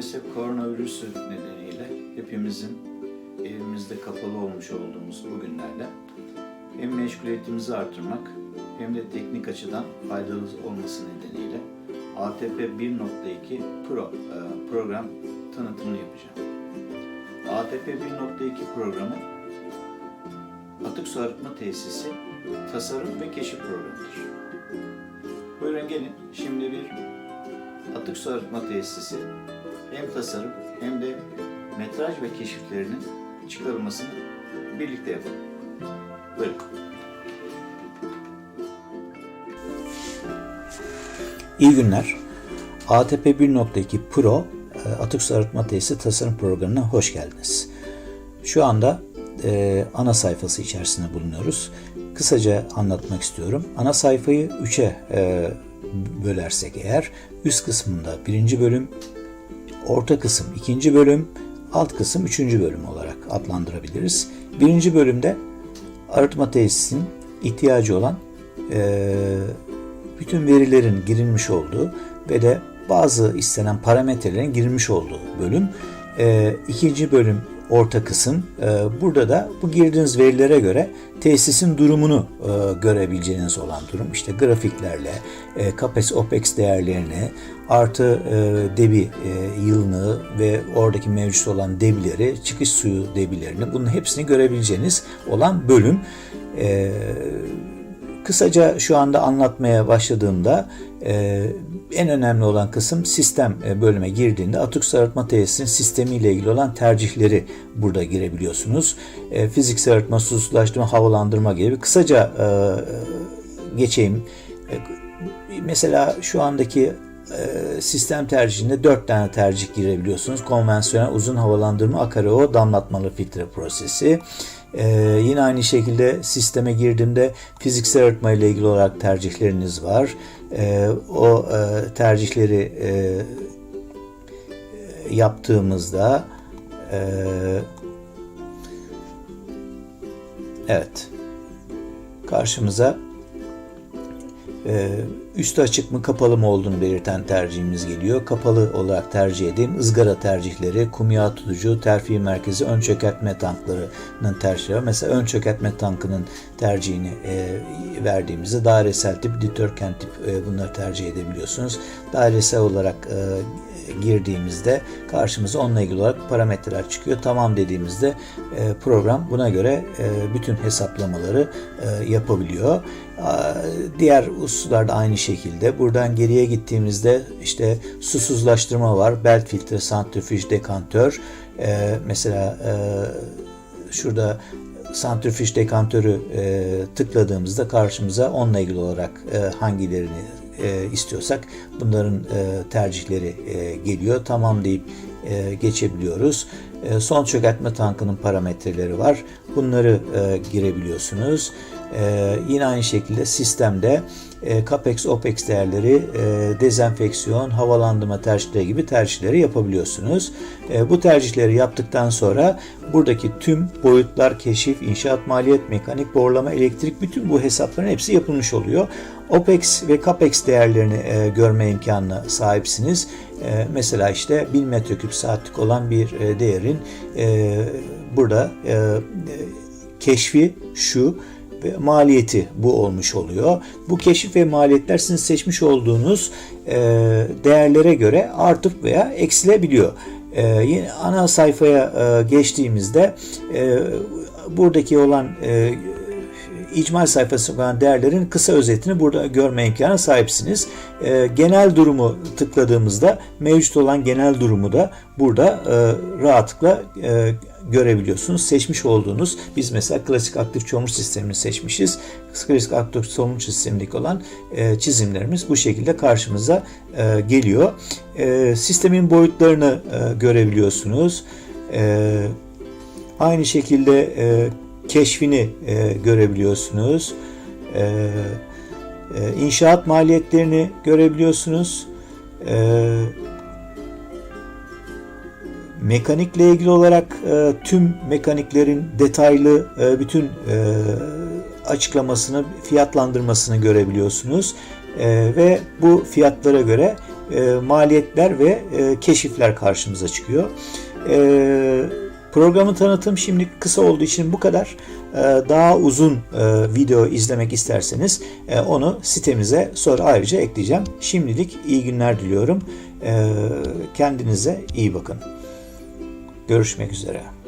Maalesef koronavirüsü nedeniyle hepimizin evimizde kapalı olmuş olduğumuz bu günlerde hem meşguliyetimizi artırmak hem de teknik açıdan faydalı olması nedeniyle ATP 1.2 Pro e, program tanıtımını yapacağım. ATP 1.2 programı atık su arıtma tesisi tasarım ve keşif programıdır. Buyurun gelin şimdi bir atık su arıtma tesisi hem tasarım hem de metraj ve keşiflerinin çıkarılmasını birlikte yapalım. Buyurun. İyi günler. ATP 1.2 Pro e, atık su arıtma tesisi tasarım programına hoş geldiniz. Şu anda e, ana sayfası içerisinde bulunuyoruz. Kısaca anlatmak istiyorum. Ana sayfayı 3'e e, bölersek eğer üst kısmında birinci bölüm, orta kısım ikinci bölüm, alt kısım üçüncü bölüm olarak adlandırabiliriz. Birinci bölümde arıtma tesisinin ihtiyacı olan e, bütün verilerin girilmiş olduğu ve de bazı istenen parametrelerin girilmiş olduğu bölüm. E, ikinci bölüm orta kısım. E, burada da bu girdiğiniz verilere göre tesisin durumunu e, görebileceğiniz olan durum. İşte grafiklerle, e, CAPEX, OPEX değerlerini, artı e, debi yılını ve oradaki mevcut olan debileri, çıkış suyu debilerini bunun hepsini görebileceğiniz olan bölüm. Kısaca şu anda anlatmaya başladığımda en önemli olan kısım sistem e, bölüme girdiğinde atık su arıtma tesisinin sistemiyle ilgili olan tercihleri burada girebiliyorsunuz. E, fiziksel arıtma, susuzlaştırma, havalandırma gibi kısaca e, geçeyim. Mesela şu andaki sistem tercihinde 4 tane tercih girebiliyorsunuz. Konvansiyonel uzun havalandırma, akareo, damlatmalı filtre prosesi. Ee, yine aynı şekilde sisteme girdiğimde fiziksel arıtma ile ilgili olarak tercihleriniz var. Ee, o e, tercihleri e, yaptığımızda e, evet karşımıza e, üstü açık mı kapalı mı olduğunu belirten tercihimiz geliyor. Kapalı olarak tercih edeyim. ızgara tercihleri, kumya tutucu, terfi merkezi, ön çökertme tanklarının tercihleri. Mesela ön çökertme tankının tercihini e, verdiğimizde dairesel tip, dikdörtgen tip e, bunları tercih edebiliyorsunuz. Dairesel olarak e, girdiğimizde karşımıza onunla ilgili olarak parametreler çıkıyor. Tamam dediğimizde e, program buna göre e, bütün hesaplamaları e, yapabiliyor. Diğer hususlarda aynı şekilde. Buradan geriye gittiğimizde işte susuzlaştırma var. Belt filtre, santrifüj, dekantör. Mesela şurada santrifüj dekantörü tıkladığımızda karşımıza onunla ilgili olarak hangilerini istiyorsak bunların tercihleri geliyor. Tamam deyip geçebiliyoruz. Son çökertme tankının parametreleri var. Bunları girebiliyorsunuz. Ee, yine aynı şekilde sistemde e, CAPEX, OPEX değerleri, e, dezenfeksiyon, havalandırma tercihleri gibi tercihleri yapabiliyorsunuz. E, bu tercihleri yaptıktan sonra buradaki tüm boyutlar, keşif, inşaat maliyet, mekanik borlama, elektrik bütün bu hesapların hepsi yapılmış oluyor. OPEX ve CAPEX değerlerini e, görme imkanına sahipsiniz. E, mesela işte 1000 metreküp saatlik olan bir e, değerin e, burada e, keşfi şu ve maliyeti bu olmuş oluyor. Bu keşif ve maliyetler sizin seçmiş olduğunuz değerlere göre artıp veya eksilebiliyor. Yine ana sayfaya geçtiğimizde buradaki olan icmal sayfası olan değerlerin kısa özetini burada görme imkanı sahipsiniz. E, genel durumu tıkladığımızda mevcut olan genel durumu da burada e, rahatlıkla e, görebiliyorsunuz. Seçmiş olduğunuz, biz mesela klasik aktif çamur sistemini seçmişiz. Klasik aktif çamur sistemindeki olan e, çizimlerimiz bu şekilde karşımıza e, geliyor. E, sistemin boyutlarını e, görebiliyorsunuz. E, aynı şekilde e, keşfini e, görebiliyorsunuz. E, e, inşaat maliyetlerini görebiliyorsunuz. E, mekanikle ilgili olarak e, tüm mekaniklerin detaylı e, bütün e, açıklamasını, fiyatlandırmasını görebiliyorsunuz. E, ve bu fiyatlara göre e, maliyetler ve e, keşifler karşımıza çıkıyor. E, programın tanıtım şimdi kısa olduğu için bu kadar. E, daha uzun e, video izlemek isterseniz e, onu sitemize sonra ayrıca ekleyeceğim. Şimdilik iyi günler diliyorum. E, kendinize iyi bakın. Görüşmek üzere.